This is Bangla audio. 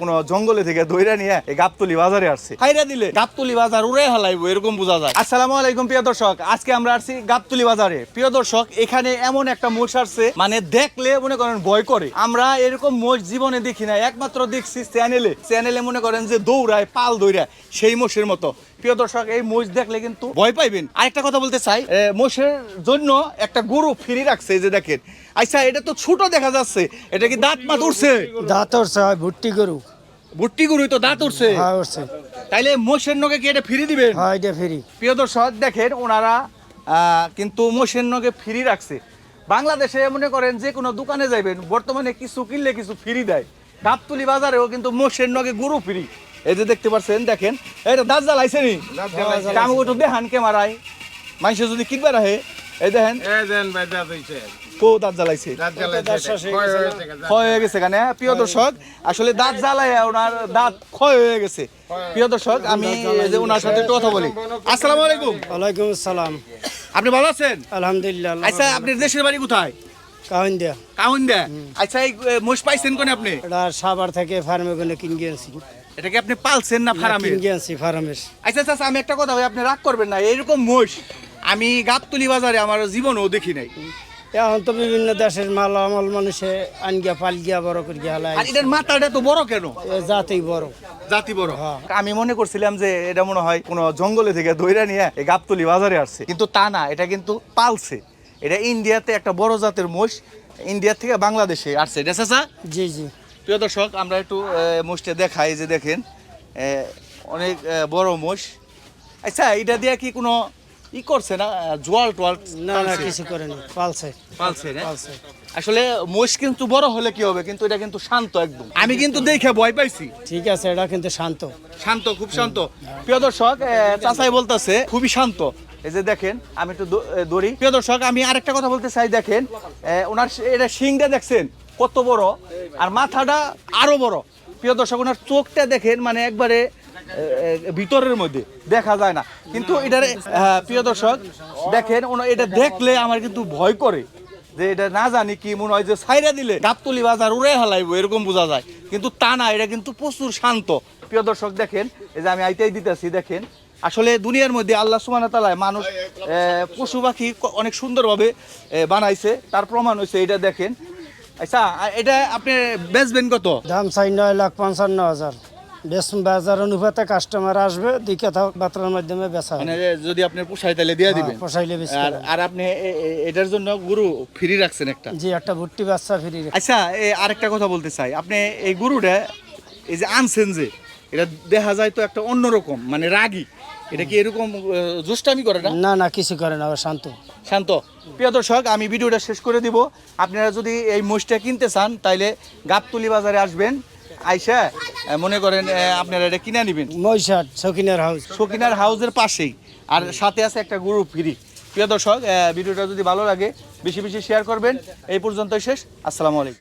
কোন জঙ্গলে থেকে দইরা নিয়ে এই গাবতলি বাজারে আসছি। হাইরা দিলে গাবতলি বাজার উড়ে হালাইবো এরকম বোঝা যায়। আসসালামু আলাইকুম প্রিয় দর্শক। আজকে আমরা আসছি গাবতলি বাজারে। প্রিয় দর্শক এখানে এমন একটা মোষ আসছে মানে দেখলে মনে করেন ভয় করে। আমরা এরকম মোষ জীবনে দেখি না একমাত্র দেখছি চ্যানেলে। চ্যানেলে মনে করেন যে দৌড়ায় পাল দৌড়ায় সেই মোষের মতো। প্রিয় দর্শক এই মোষ দেখলে কিন্তু ভয় পাইবেন। আরেকটা কথা বলতে চাই। মোষের জন্য একটা গরু ফ্রি রাখছে যে দেখেন। আচ্ছা এটা তো ছোট দেখা যাচ্ছে। এটা কি দাঁত মাত উঠছে দাঁত উঠছে হয় ভুট্টি গরু। ভুট্টি গরুই তো দাঁত উঠছে হয় উঠছে তাইলে মোষের নগে কি এটা ফ্রি দিবেন? হয় এটা ফ্রি। প্রিয় দর্শক দেখেন ওনারা কিন্তু মোষের নগে ফ্রি রাখছে। বাংলাদেশে মনে করেন যে কোনো দোকানে যাইবেন বর্তমানে কিছু কিনলে কিছু ফ্রি দেয়। গাবতলি বাজারেও কিন্তু মোষের নগে গরু ফ্রি। এই যে দেখতে পাচ্ছেন দেখেন এটা দাঁত জ্বালাইছে নি? কামু একটু দেখান ক্যামেরায়। মানুষে যদি কিনবে রাখে এই দেখেন কো দাঁত জ্বালাইছে। ক্ষয় হয়ে গেছে কেন প্রিয় দর্শক আসলে দাঁত জ্বালায় ওনার দাঁত ক্ষয় হয়ে গেছে। প্রিয় দর্শক আমি এই যে ওনার সাথে একটু কথা বলি। আসসালামু আলাইকুম। ওয়ালাইকুম আসসালাম। আপনি ভালো আছেন? আলহামদুলিল্লাহ আচ্ছা আপনার দেশের বাড়ি কোথায়? কাহিন দিয়া কাউন দে আচ্ছা এই মোষ পাইছেন কোনে আপনি? এটা সাবার থেকে ফার্মে কোনে কিন গিয়েছি এটা কি আপনি পালছেন না ফার্মে? কিন গিয়েছি ফার্মের। আচ্ছা আচ্ছা আমি একটা কথা ভাই আপনি রাগ করবেন না এইরকম মোষ আমি গাবতলি বাজারে আমার জীবনেও দেখি নাই। এখন তো বিভিন্ন দেশের মাল আমল মানুষে আন গিয়া পাল গিয়া বড় করে গিয়া হালাই আর এটার মাথাটা তো বড় কেন? এ জাতেই বড়। জাতি বড়। হ্যাঁ। আমি মনে করছিলাম যে এটা মনে হয় কোন জঙ্গলে থেকে দইরা নিয়ে এই গাবতলি বাজারে আসছে কিন্তু তা না এটা কিন্তু পালছে। এটা ইন্ডিয়াতে একটা বড় জাতের মোষ ইন্ডিয়া থেকে বাংলাদেশে আসছে। এটা চাচা? জি জি। প্রিয় দর্শক আমরা একটু মোষটা দেখাই যে দেখেন অনেক বড় মোষ। আচ্ছা এটা দিয়ে কি কোনো ই করছে না? জোয়াল টোয়াল না না? কিছু করেনি পালছে। পালছে না? পালছে। আসলে মোষ কিন্তু বড় হলে কি হবে? কিন্তু এটা কিন্তু শান্ত একদম। আমি কিন্তু দেখে ভয় পাইছি। ঠিক আছে এটা কিন্তু শান্ত। শান্ত খুব শান্ত। প্রিয় দর্শক চাচাই বলতেছে খুবই শান্ত। এই যে দেখেন আমি একটু দৌড়ি প্রিয় দর্শক আমি আরেকটা কথা বলতে চাই দেখেন ওনার এটা শিংটা দেখছেন কত বড় আর মাথাটা আরও বড়। প্রিয় দর্শক ওনার চোখটা দেখেন মানে একবারে ভিতরের মধ্যে দেখা যায় না। কিন্তু এটার হ্যাঁ, প্রিয় দর্শক দেখেন ওনা এটা দেখলে আমার কিন্তু ভয় করে যে এটা না জানি কি মনে হয় যে সাইরা দিলে গাবতলি বাজার উড়ে হালাইবো এরকম বোঝা যায়। কিন্তু তা না এটা কিন্তু প্রচুর শান্ত। প্রিয় দর্শক দেখেন এই যে আমি আইতেই দিতেছি দেখেন আসলে দুনিয়ার মধ্যে আল্লাহ সুবহানাহু তালায় মানুষ পশু পাখি অনেক সুন্দরভাবে বানাইছে। তার প্রমাণ হয়েছে এটা দেখেন। আচ্ছা আর এটা আপনি বেচবেন কত? দাম চাই নয় লাখ পঞ্চান্ন হাজার। বাজার অনুপাতে কাস্টমার আসবে দুই কথা বার্তার মাধ্যমে বেচা। মানে যদি আপনি পোষায় তাহলে দিয়ে দিবেন। হ্যাঁ, পোষাইলে বেশি আর আর আপনি এটার জন্য গুরু ফ্রি রাখছেন একটা। জি একটা ভুট্টি বাচ্চা ফ্রি আচ্ছা আরেকটা কথা বলতে চাই। আপনি এই গরুটা এই যে আনছেন যে এটা দেখা যায় তো একটা অন্যরকম মানে রাগী। এটা কি এরকম আহ, জুষ্টামি করে না? না না কিছু করে না শান্ত। শান্ত। প্রিয় দর্শক আমি ভিডিওটা শেষ করে দিব। আপনারা যদি এই মোষটা কিনতে চান তাইলে গাবতলি বাজারে আসবেন। আইসা মনে করেন আপনারা এটা কিনে নেবেন। মৈশাট সকিনের হাউস। সকিনার হাউসের পাশেই। আর সাথে আছে একটা গরু ফ্রি। প্রিয় দর্শক ভিডিওটা যদি ভালো লাগে বেশি বেশি শেয়ার করবেন। এই পর্যন্তই শেষ। আসসালামু আলাইকুম।